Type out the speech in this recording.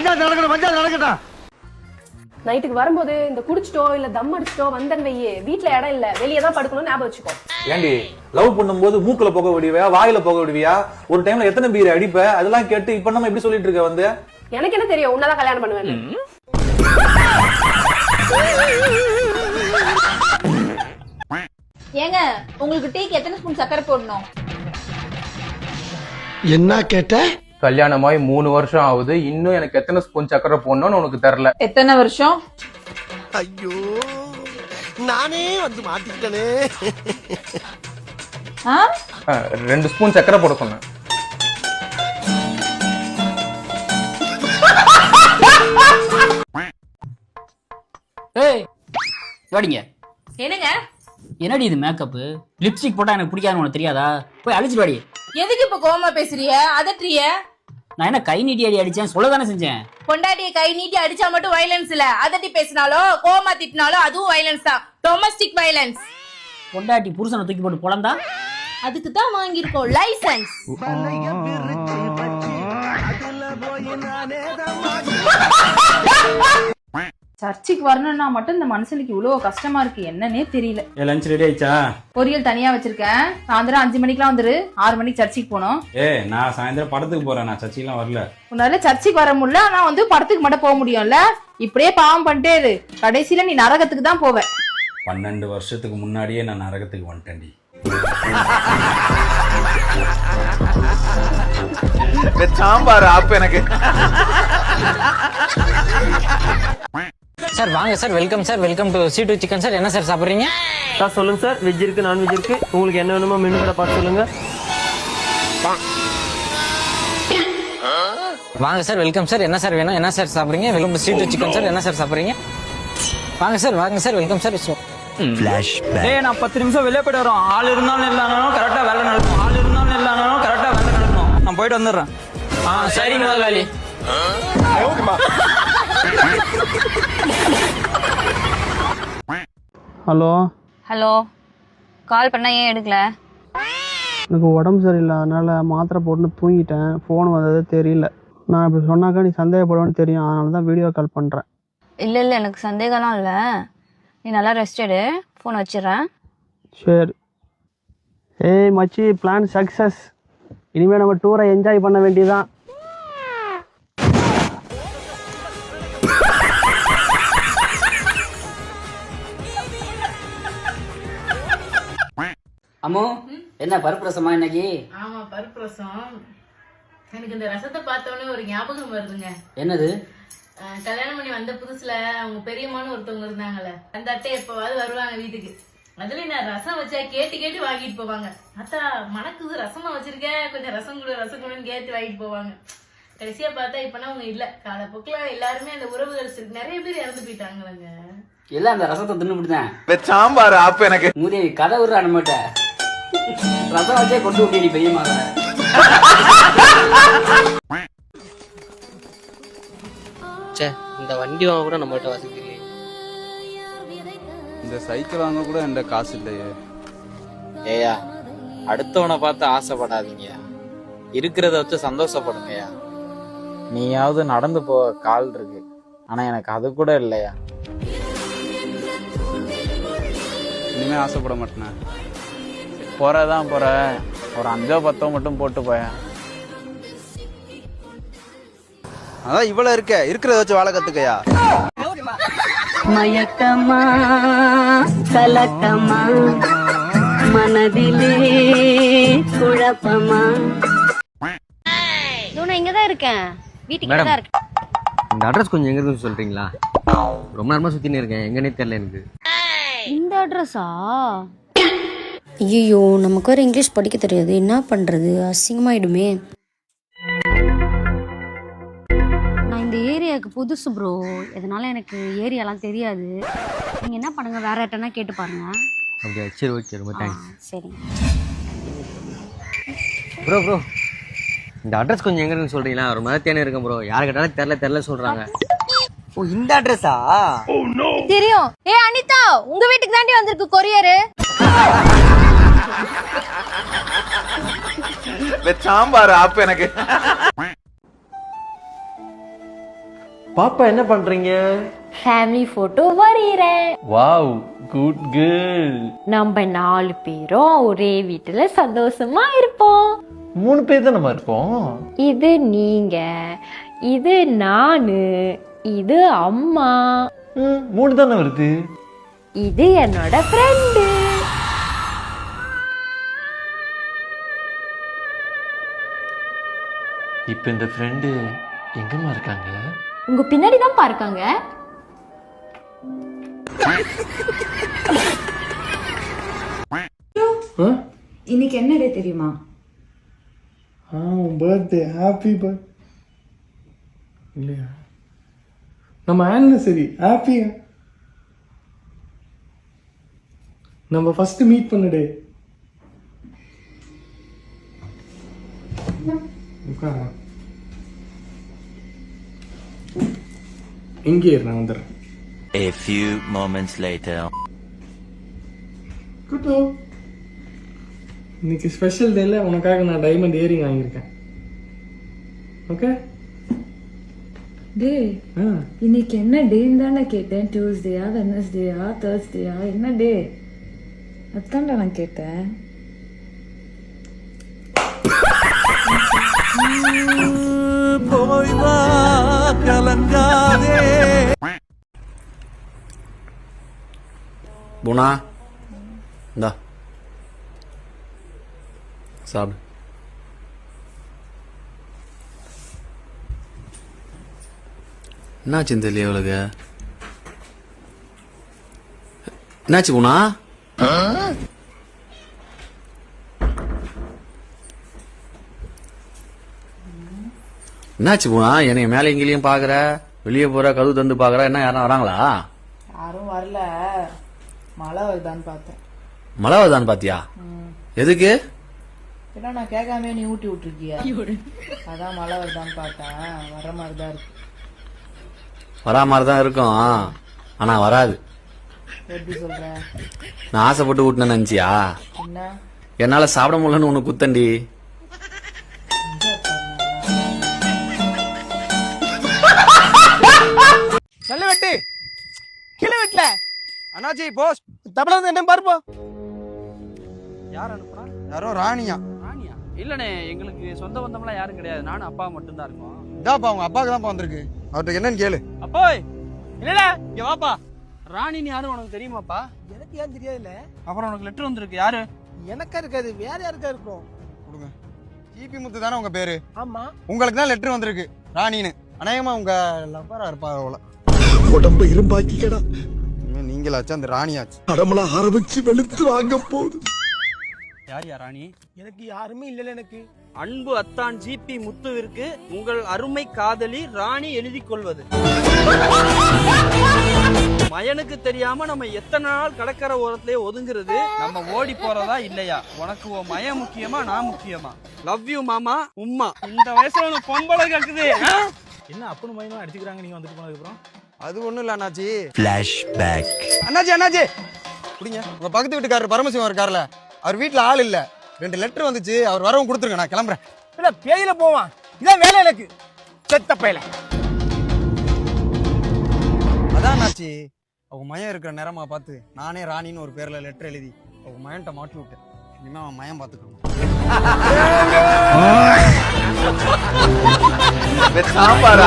பஞ்சாயத்து நடக்கணும் பஞ்சாயத்து நடக்கட்டும். நைட்டுக்கு வரும்போது இந்த குடிச்சிட்டோ இல்ல தம் அடிச்சிட்டோ வந்தன் வையே வீட்ல இடம் இல்ல. வெளியே தான் படுக்கணும் ஞாபகம் வச்சுக்கோ. ஏண்டி லவ் பண்ணும்போது மூக்குல போக விடுவியா வாயில போக விடுவியா? ஒரு டைம்ல எத்தனை பீர் அடிப்ப? அதெல்லாம் கேட்டு இப்ப நம்ம எப்படி சொல்லிட்டு இருக்க வந்து? எனக்கு என்ன தெரியும்? உன்னதான் கல்யாணம் பண்ணுவேன் ஏங்க உங்களுக்கு டீக்கு எத்தனை ஸ்பூன் சக்கரை போடணும்? என்ன கேட்ட? கல்யாணமாய் மூணு வருஷம் ஆகுது. இன்னும் எனக்கு எத்தனை ஸ்பூன் சக்கரை போடணும்னு உனக்கு தெரியல. எத்தனை வருஷம்? ஐயோ நானே வந்து மாட்டிக்கிட்டனே. ஆ? ரெண்டு ஸ்பூன் சக்கரை போட சொன்னேன். ஏய் வாடிங்க. என்னங்க? என்னடி இது மேக்கப்பு லிப்ஸ்டிக் போட்டா எனக்கு பிடிக்காதுன்னு உனக்கு தெரியாதா? போய் அழிச்சிட்டு வாடி. எதுக்கு இப்ப கோவமா பேசுறிய அதட்டுறிய? நான் என்ன கை நீட்டி அடி அடிச்சேன்? சொல்ல தானே செஞ்சேன். பொண்டாட்டிய கை நீட்டி அடிச்சா மட்டும் வயலன்ஸ் இல்ல. அதட்டி பேசினாலோ கோவமா திட்டினாலும் அதுவும் வயலன்ஸ் தான். டொமஸ்டிக் வயலன்ஸ் பொண்டாட்டி புருஷனை தூக்கி போட்டு பொழந்தா அதுக்கு தான் வாங்கியிருக்கோம் லைசன்ஸ் சர்ச்சுக்கு வரணும்னா மட்டும் இந்த மனுஷனுக்கு இவ்வளவு கஷ்டமா இருக்கு என்னன்னே தெரியல. ஏ லஞ்ச் ரெடி ஆயிடுச்சா? பொரியல் தனியா வச்சிருக்கேன். சாயந்தரம் அஞ்சு மணிக்கெல்லாம் வந்துரு. ஆறு மணிக்கு சர்ச்சுக்கு போகணும். ஏ நான் சாயந்தரம் படத்துக்கு போறேன். நான் சர்ச்சைக்கெல்லாம் வரல. உன்னால சர்ச்சுக்கு வர முடியல. ஆனா வந்து படத்துக்கு மட்டும் போக முடியும்ல. இப்படியே பாவம் பண்ணிட்டே இரு. கடைசியில நீ நரகத்துக்கு தான் போவ. பன்னெண்டு வருஷத்துக்கு முன்னாடியே நான் நரகத்துக்கு வந்துட்டேன்டி. சாம்பார் ஆப்பு எனக்கு. சார் வாங்க sir welcome sir welcome to C two chicken sir என்ன சார் சாப்பிட்றீங்க? சார் சொல்லுங்க சார் வெஜ் இருக்கு நான்வெஜ் இருக்கு. உங்களுக்கு என்ன வேணுமோ மெனு கூட பார்த்து சொல்லுங்க. வாங்க சார் வெல்கம் சார் என்ன சார் வேணும்? என்ன சார் சாப்பிட்றீங்க? Welcome to C two chicken sir என்ன சார் சாப்பிட்றீங்க? வாங்க சார் வாங்க சார் வெல்கம் சார் ஏய் நான் பத்து நிமிஷம் வெளியே போயிட்டு வரோம் ஆள் இருந்தாலும் இல்லைனாலும் கரெக்டாக வேலை நடக்கும். ஆள் இருந்தாலும் இல்லைனாலும் கரெக்டாக வேலை நடக்கணும் நான் போயிட்டு வந்துடுறேன். ஆ சரிங்க முதலாளி. ஹலோ? ஹலோ கால் பண்ணா ஏன் எடுக்கல? எனக்கு உடம்பு சரியில்லை அதனால மாத்திரை போட்டுன்னு தூங்கிட்டேன். ஃபோன் வந்தது தெரியல. நான் இப்படி சொன்னாக்கா நீ சந்தேகப்படுவேன்னு தெரியும். அதனால தான் வீடியோ கால் பண்ணுறேன் இல்ல இல்ல எனக்கு சந்தேகம்லாம் இல்ல. நீ நல்லா ரெஸ்ட் எடு. போன் வச்சிடுறேன். சரி. ஏய் மச்சி பிளான் சக்ஸஸ் இனிமேல் நம்ம டூரை என்ஜாய் பண்ண வேண்டியதான் அம்மோ என்ன பருப்பு ரசமா இன்னைக்கு? ஆமா பருப்பு ரசம் எனக்கு இந்த ரசத்தை பார்த்தோன்னே ஒரு ஞாபகம் வருதுங்க. என்னது? கல்யாணம் பண்ணி வந்த புதுசுல அவங்க பெரியம்மான்னு ஒருத்தவங்க இருந்தாங்கல்ல. அந்த அத்தை எப்பவாவது வருவாங்க வீட்டுக்கு. அதுல நான் ரசம் வச்சா கேட்டு கேட்டு வாங்கிட்டு போவாங்க. அத்தா மணக்குது ரசமா வச்சிருக்க? கொஞ்சம் ரசம் கொடு ரசம் கொடுன்னு கேட்டு வாங்கிட்டு போவாங்க. கடைசியா பார்த்தா இப்பனா அவங்க இல்ல. காலப்போக்கில் எல்லாருமே அந்த உறவுகள் நிறைய பேர் இறந்து போயிட்டாங்களங்க. எல்லாம் அந்த ரசத்தை தின்னுபிட்டுதான் சாம்பார் ஆப்பு எனக்கு. மூதேவி கதை விடுறா நம்மகிட்ட. ரசம் வச்சே கொண்டு விட்டேடி பெரியம்மா சே இந்த வண்டி வாங்க கூட நம்மகிட்ட வசதி இந்த சைக்கிள் வாங்க கூட என்கிட்ட காசு இல்லையே. ஏயா அடுத்தவனை பார்த்து ஆசைப்படாதீங்க. இருக்கிறத வச்சு சந்தோஷப்படுங்கய்யா. நீயாவது நடந்து போக கால் இருக்கு. ஆனா எனக்கு அது கூட இல்லையா? இனிமே ஆசைப்பட மாட்டேனே. போறதான் போற. ஒரு அஞ்சோ பத்தோ மட்டும் போட்டு போயேன் அதான் இவ்வளவு இருக்க. இருக்கிறத வச்சு வாழ கத்துக்கயா? மயக்கமா கலக்கமா மனதிலே குழப்பமா? நான் இங்கதான் இருக்கேன். வீட்டுக்கு தான் இருக்கேன். இந்த அட்ரஸ் கொஞ்சம் எங்க இருக்கு சொல்றீங்களா? ரொம்ப நேரமா சுத்தின்னு இருக்கேன். எங்கன்னே தெரியல எனக்கு. இந்த அட்ரஸா? ஐயோ நமக்கு வேறு இங்கிலீஷ் படிக்க தெரியாது. என்ன பண்ணுறது அசிங்கமாயிடுமே. நான் இந்த ஏரியாவுக்கு புதுசு ப்ரோ இதனால எனக்கு ஏரியாலாம் தெரியாது. நீங்க என்ன பண்ணுங்க? வேற யார்ட்டனா கேட்டு பாருங்க. அப்படியா? சரி ஓகே ரொம்ப தேங்க்ஸ் சரி. ப்ரோ ப்ரோ இந்த அட்ரஸ் கொஞ்சம் எங்க இருக்குன்னு சொல்றீங்களா? ரொம்ப நேரம் தேனே இருக்கேன் ப்ரோ யாரு கேட்டாலும் தெரியல தெரியல சொல்றாங்க. ஓ இந்த அட்ரஸா தெரியும். ஏ அனிதா உங்க வீட்டுக்கு தாண்டி வந்திருக்கு கொரியரு. சாம்பார் ஆப்பு எனக்கு. பாப்பா என்ன பண்றீங்க? ஃபேமிலி போட்டோ வரைகிறேன் வாவ் குட் கேர்ள் நம்ம நாலு பேரும் ஒரே வீட்டுல சந்தோஷமா இருப்போம். மூணு பேர் தான் நம்ம இருப்போம்? இது நீங்க இது நானு இது அம்மா. ம், மூணு தானே வருது? இது என்னோட ஃப்ரெண்டு இப்போ இந்த ஃப்ரெண்டு எங்கம்மா இருக்காங்க? உங்க பின்னாடி தான் பார்க்காங்க இன்னைக்கு என்ன டே தெரியுமா? ஆ பர்த்டே ஹாப்பி பர்த் இல்லையா? நம்ம ஆனிவர்சரி ஹாப்பி நம்ம ஃபர்ஸ்ட் மீட் பண்ண டே உட்கார இங்கே நான் வந்துடுறேன். A few moments later. குட்டு. இன்னைக்கு ஸ்பெஷல் டேல உனக்காக நான் டைமண்ட் இயரிங் வாங்கியிருக்கேன். ஓகே டே ஆ. இன்னைக்கு என்ன டேன்னு தானே கேட்டேன். டியூஸ்டேயா வெனஸ்டேயா தேர்ஸ்டேயா என்ன டே அதான்டா நான் கேட்டேன். போய் வா கலங்காதே. குணா இந்தா. சாப்பிடு. என்னாச்சு தெரியல இவளுக்கு என்னாச்சு குணா என்னாச்சு குணா என்னைய மேலே எங்கேயும் பாக்குற வெளியே போற கதவு தந்து பாக்குற என்ன யாரும் வராங்களா? யாரும் வரல. மழை வருதான்னு பார்த்தேன். மழை வருதான்னு பாத்தியா? எதுக்கு? ஏன்னா நான் கேட்காம நீ ஊட்டி விட்டுருக்கியா? அதான் மழை வருதான்னு பார்த்தேன். வர மாதிரி தான் இருக்கு. வரா மாதிரி தான் இருக்கும். ஆனா வராது. எப்படி சொல்ற? நான் ஆசைப்பட்டு விட்டுனேன்னு நினைச்சியா? என்ன? என்னால சாப்பிட முடியலன்னு உனக்கு குத்தண்டி. கிளை வெட்டல. அண்ணாச்சி போஸ் தபல வந்து என்ன பாருப்போ. யார் அனுப்புனா? யாரோ ராணியா. ராணியா? இல்லனே எங்களுக்கு சொந்த பந்தம்லாம் யாரும் கிடையாது. நானும் அப்பா மட்டும்தான் இருக்கோம். இதாப்பா அவங்க அப்பாவுக்கு தான் வந்திருக்கு. அவர்கிட்ட என்னன்னு கேளு. அப்போய் இல்லடா இங்க வாப்பா. ராணின்னு யாரும் உனக்கு தெரியுமாப்பா? எனக்கு ஏன் தெரியாதுல்ல. அப்புறம் உனக்கு லெட்டர் வந்திருக்கு யாரு? எனக்கா இருக்காது வேற யாருக்கா இருக்கும்? கொடுங்க. ஜிபி முத்து தானே உங்க பேரு? ஆமா. உங்களுக்கு தான் லெட்டர் வந்திருக்கு ராணின்னு. அநேகமா உங்க லவ்வரா இருப்பா அவ்வளோ உடம்ப இரும்பாக்கிக்கடா நீங்களாச்சு அந்த ராணியாச்சு? அடமலா ஆரம்பிச்சு வெளுத்து வாங்க போகுது யார் யா ராணி? எனக்கு யாருமே இல்லல எனக்கு. அன்பு அத்தான் ஜிபி முத்துவிற்கு உங்கள் அருமை காதலி ராணி எழுதி கொள்வது. மயனுக்கு தெரியாம நம்ம எத்தனை நாள் கடற்கரை ஓரத்திலே ஒதுங்குறது? நம்ம ஓடி போறதா இல்லையா? உனக்கு உன் மயம் முக்கியமா நான் முக்கியமா? லவ் யூ மாமா உம்மா. இந்த வயசுல பொம்பளை கேக்குது என்ன அப்பனு மயனும் அடிச்சுக்கிறாங்க நீங்க வந்துட்டு போனதுக்கு அப்புறம் அது ஒண்ணும் இல்ல அண்ணாச்சி. Flashback. அண்ணாச்சி அண்ணாச்சி. குடிங்க. உங்க பக்கத்து வீட்டுக்காரர் பரமசிவம் இருக்கார்ல அவர் வீட்ல ஆள் இல்ல. ரெண்டு லெட்டர் வந்துச்சு அவர் வரவும் கொடுத்துருங்க நான் கிளம்புறேன். இல்ல பேயில போவான். இதான் வேலை எனக்கு. செத்த பேயில. அதான் அண்ணாச்சி. அவங்க மயம் இருக்கிற நேரமா பார்த்து நானே ராணின்னு ஒரு பேர்ல லெட்டர் எழுதி அவங்க மயன்ட்ட மாட்டி விட்டேன். இனிமே அவன் மயம் பார்த்துக்கணும். சாம்பார்